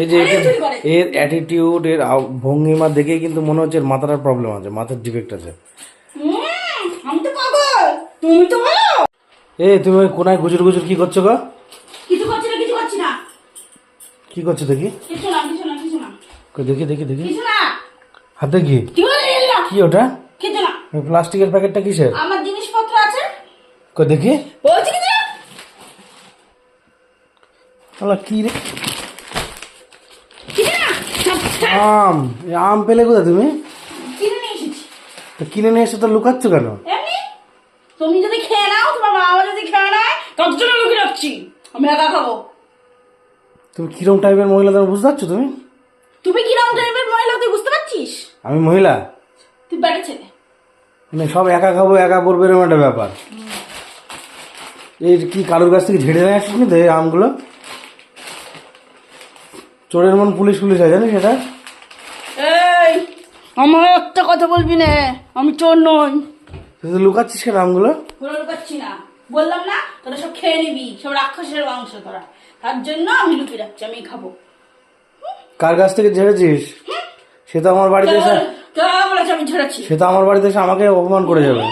এই যে এর অ্যাটিটিউড এর ভঙ্গিমা দেখেই কিন্তু মনে হচ্ছে এর মাথাটার প্রবলেম আছে মাথার ডিফেক্ট আছে। আমি তো পাগল তুমি তো বলো। এ তুমি ওই কোনায় গুজুর গুজুর কি করছ গো? কিছু করছি না কিছু করছি না। কি করছ দেখি? কিছু না কিছু না কিছু না। কই দেখি দেখি দেখি। কিছু না। হাতে কি? কি কি ওটা? কিছু না। ওই প্লাস্টিকের প্যাকেটটা কিসের? আমার জিনিসপত্র আছে। কই দেখি। বলছি আল্লাহ কি রে? আম আম পেলে কোথায় তুমি? কিনে নিয়ে এসেছি। তো কিনে নিয়ে এসে তো লুকাচ্ছ কেন? এমনি? তুমি যদি খেয়ে নাও তোমার বাবা যদি খেয়ে নেয় তত জন্য লুকিয়ে রাখছি? আমি একা খাব। তুমি কিরম টাইপের মহিলা তুমি বুঝতে পারছ তুমি? তুমি কিরম টাইপের মহিলা তুই বুঝতে পারছিস? আমি মহিলা? তুই বেটা ছেলে। মানে সব একা খাব একা পড়বে এরকম একটা ব্যাপার। এই কি কারোর কাছ থেকে ঝেড়ে নিয়ে এই আমগুলো? চোরের মন পুলিশ পুলিশ হয় জানিস সেটা এই আমার একটা কথা বলবি না আমি চোর নই। তুই তো লুকাচ্ছিস কেন আমগুলো? কোনো লুকাচ্ছি না। বললাম না তোরা সব খেয়ে নিবি সব রাক্ষসের মাংস তোরা। তার জন্য আমি লুকিয়ে রাখছি আমি খাব। কার কাছ থেকে ঝেড়েছিস? সে তো আমার বাড়িতে এসে আমি ঝেড়েছি। সে তো আমার বাড়িতে এসে আমাকে অপমান করে যাবে।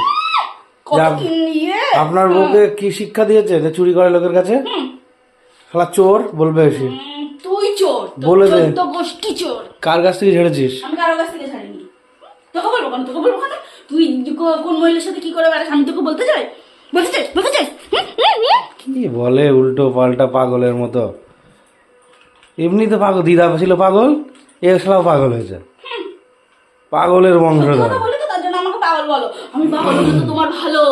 আপনার বউকে কি শিক্ষা দিয়েছে চুরি করে লোকের কাছে? শালা চোর বলবে এসে চোর বলে দে। তো গোষ্ঠী চোর। কার কাছ থেকে ঝেড়েছিস? আমি কারও কাছ থেকে ছাড়িনি তোকে বলব কেন? তোকে বলব কেন? তুই কোন মহিলার সাথে কি করে বেড়াস? আমি তোকে বলতে চাই? বলতে চাই? বলতে চাই। কি বলে উল্টো পাল্টা পাগলের মতো? এমনিতে পাগল দিদা ছিল পাগল এ পাগল হয়েছে। পাগলের বংশধর। বলে তো তার জন্য আমাকে পাগল বলো। আমি পাগল হলে তো তোমার ভালো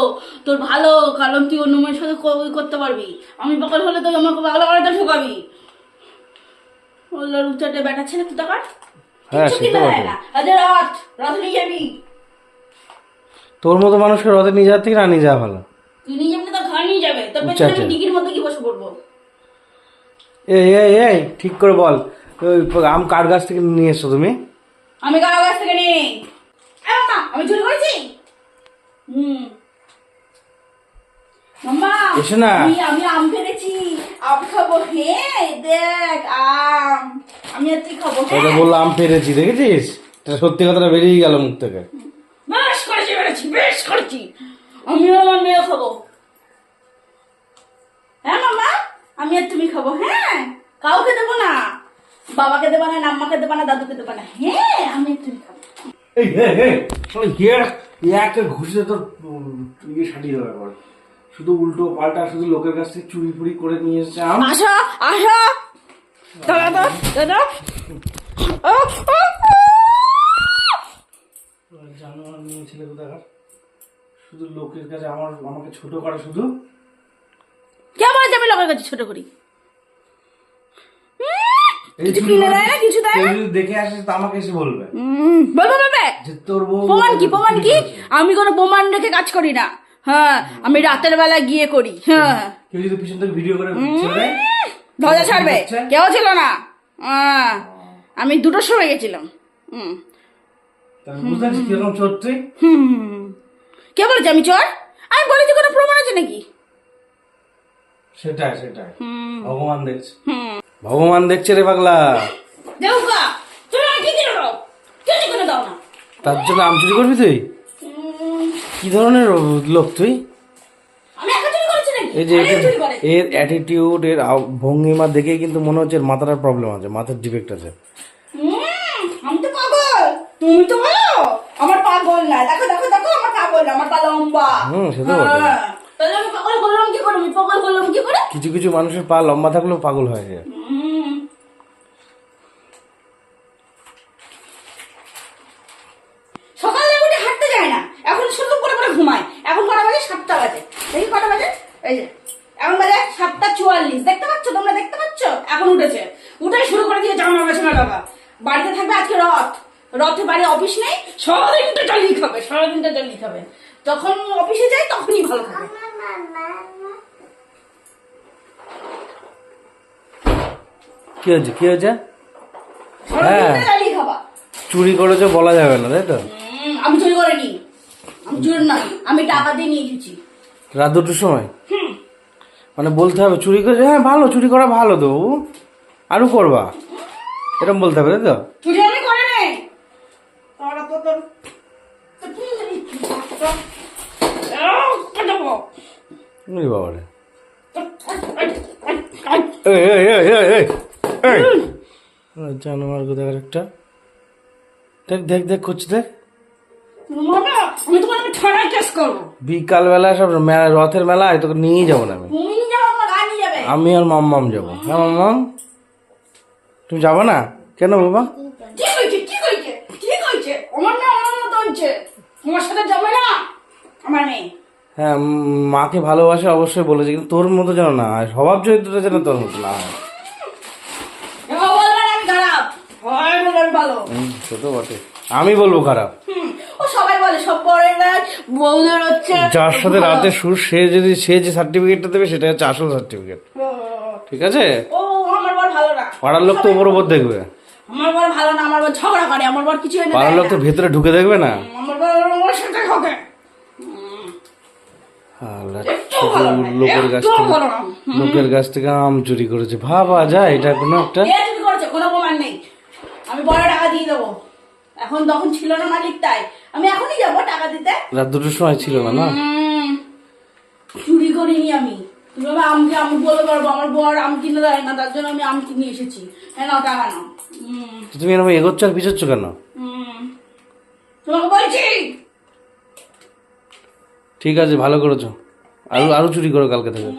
তোর ভালো কারণ তুই অন্য মেয়ের সাথে করতে পারবি। আমি পাগল হলে তো আমাকে পাগল করাটা ঠকাবি হ্যাঁ, বটে। রথ রথ নিয়ে যাবি। তোর মতো মানুষকে রথে নিয়ে যাওয়ার থেকে না নিয়ে যাওয়া ভালো। তুই নিয়ে যাবি তো ঘর নিয়ে যাবে। তোর পেছনে আমি ডিগির মধ্যে কি বসে পড়ব? এই এই এই ঠিক করে বল। ওই আম কার গাছ থেকে নিয়ে এসছো তুমি? আমি কারও কাছ থেকে নেই আমি চুরি করেছি? হুম। এসো না। আমি আমি পেরেছি আম খাব। হ্যাঁ দেখ আম। আমি আর তুই খাব ওটা হ্যাঁ বলল আম পেরেছি দেখেছিস? এটা সত্যি কথাটা বেরিয়ে গেল মুখ থেকে। বেশ করেছি বেড়েছি বেশ করেছি। আমিও আমার মেয়ে খাব। হ্যাঁ মামা? আমি আর তুমি খাব হ্যাঁ? কাউকে দেবো না। বাবাকে দেবো না নাম্মাকে দেবো না দাদুকে দেবো না। হ্যাঁ আমি আর তুমি খাব। এই হে হে শালা একটা ঘুষে তোর ইয়ে সাটিয়ে দেবে একবার শুধু উল্টো পাল্টা শুধু লোকের কাছ থেকে চুরি ফুরি করে নিয়ে এসেছে আম। আসো। আসো দাদা দাদা জানোয়ার নিয়ে ছেলে কোথাকার? শুধু লোকের কাছে আমার আমাকে ছোট করে শুধু। কে আমি লোকের কাছে ছোট করি? কিছু দেখে আসে তা আমাকে এসে বলবে। উম, বলব বলবে? তোর প্রমাণ কি প্রমাণ কি? আমি কোনো প্রমাণ রেখে কাজ করি না। হ্যাঁ আমি রাতের বেলা গিয়ে করি হ্যাঁ। কেউ যদি পিছন থেকে ভিডিও করে ধজা ছাড়বে? কেউ ছিল না। আমি দুটোর সময় গেছিলাম। হুম। কে বলেছে আমি চোর? আমি বলেছি কোনো প্রমাণ আছে নাকি? সেটাই সেটাই। ভগবান দেখছে। ভগবান দেখছে রে পাগলা। তার জন্য আম চুরি করবি তুই? কি ধরনের লোক তুই? এই যে এর- অ্যাটিটিউড এর ভঙ্গিমা দেখেই কিন্তু মনে হচ্ছে এর মাথাটার প্রবলেম আছে মাথার ডিফেক্ট আছে। আমি তো পাগল। তুমি তো বলো আমার পাগল না। দেখো দেখো দেখো আমার পাগল না আমার পা লম্বা। হুম, সে তো বটে। হ্যাঁ, তাহলে আমি পাগল বললাম কি করে? আমি পাগল বললাম কি করে? কিছু কিছু মানুষের পা লম্বা থাকলেও পাগল হয় যায় সকালে উঠে হাঁটতে যায় না। এখন শুধু পরে পরে ঘুমায়। এখন কটা বাজে? সাতটা বাজে। দেখি কটা বাজে? এই যে এখন বাজে সাতটা চুয়াল্লিশ। দেখতে পাচ্ছ? তোমরা দেখতে পাচ্ছ? এখন উঠেছে। উঠে শুরু করে দিয়ে জামা বেছানো লাগা বাড়িতে থাকবে আজকে রথ। রথে বাড়ি অফিস নেই। সারাদিনটা জলদি খাবে সারাদিনটা জলদি খাবে। যখন অফিসে যায় তখনই ভালো খাবে। কি হয়েছে? কি হয়েছে? জলদি চুরি করেছ বলা যাবে না তাই তো? আমি চুরি করিনি। আমি চুরি না আমি টাকা দিয়ে নিয়ে এসেছি। রাত দুটোর সময়? মানে বলতে হবে চুরি করে হ্যাঁ ভালো চুরি করা ভালো তো আরও করবা? এরকম বলতে হবে তাই তো? এই জানোয়ার কোথায় একটা। দেখ দেখ দেখ করছি দেখ। বিকালবেলা সব মেলা রথের মেলায় তোকে নিয়ে যাব না আমি। আমি আর মাম্মাম যাব। হ্যাঁ মাম্মাম? তুমি যাব না? কেন বাবা? হ্যাঁ মাকে ভালোবাসে অবশ্যই বলেছে কিন্তু তোর মতো যেন না হয়। স্বভাব চরিত্রটা যেন তোর মতো না হয়। সে তো বটে। আমি বলব খারাপ। ও সবাই বলে সব পরেরা বউদের হচ্ছে যার সাথে রাতে সুর সে যদি সে যে সার্টিফিকেটটা দেবে সেটা হচ্ছে আসল সার্টিফিকেট ঠিক আছে? ও আমার বর ভালো না। পাড়ার লোক তো ওপর ওপর দেখবে। আমার বর ভালো না আমার বর ঝগড়া করে আমার বর কিছু এনে পাড়ার লোক তো ভেতরে ঢুকে দেখবে না। আমার বর আমার সাথে লোকের কাছ থেকে লোকের কাছ থেকে আম চুরি করেছে। ভাবা যায় এটা কোনো একটা কোনো প্রমাণ নেই। আমি বড় টাকা দিয়ে দেবো। এখন তখন ছিল না মালিক তাই। আমি এখনই যাব টাকা দিতে। রাত দুটোর সময় ছিল না না? চুরি করিনি আমি। তুমি আমকে আমি বলতে পারব আমার বর আম কিনে দেয় না তার জন্য আমি আম কিনে এসেছি। হ্যাঁ নাও টাকা নাও। তুমি এরকম এগোচ্ছ আর পিছোচ্ছ কেন? তোমাকে বলছি। ঠিক আছে ভালো করেছ। আরও আরও চুরি করো কালকে থেকে।